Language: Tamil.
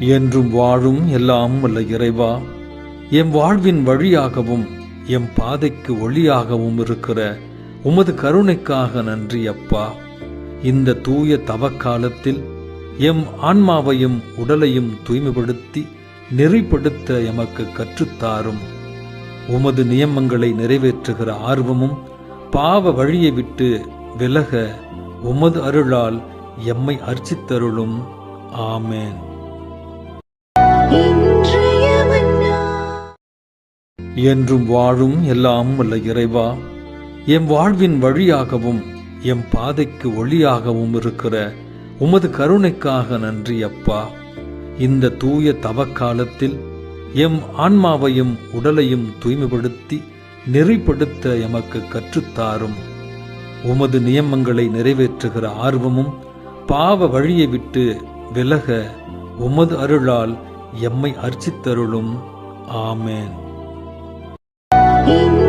என்றும் வாழும் எல்லாம் வல்ல இறைவா எம் வாழ்வின் வழியாகவும் எம் பாதைக்கு ஒளியாகவும் இருக்கிற உமது கருணைக்காக நன்றி அப்பா. இந்த தூய தவக்காலத்தில் எம் ஆன்மாவையும் உடலையும் தூய்மைப்படுத்தி நெறிப்படுத்த எமக்கு கற்றுத்தாரும் உமது நியமங்களை நிறைவேற்றுகிற ஆர்வமும் பாவ வழியை விட்டு விலக உமது அருளால் எம்மை அர்ச்சித்தருளும். ஆமேன். என்றும் வாழும் எல்லாம் வல்ல இறைவா எம் வாழ்வின் வழியாகவும் எம் பாதைக்கு ஒளியாகவும் இருக்கிற உமது கருணைக்காக நன்றி அப்பா. இந்த தூய தவக்காலத்தில் எம் ஆன்மாவையும் உடலையும் தூய்மைப்படுத்தி நெறிப்படுத்த எமக்கு கற்றுத்தாரும். உமது நியமங்களை நிறைவேற்றுகிற ஆர்வமும் பாவ வழியை விட்டு விலக உமது அருளால் எம்மை அர்ச்சித்தருளும். ஆமேன். You.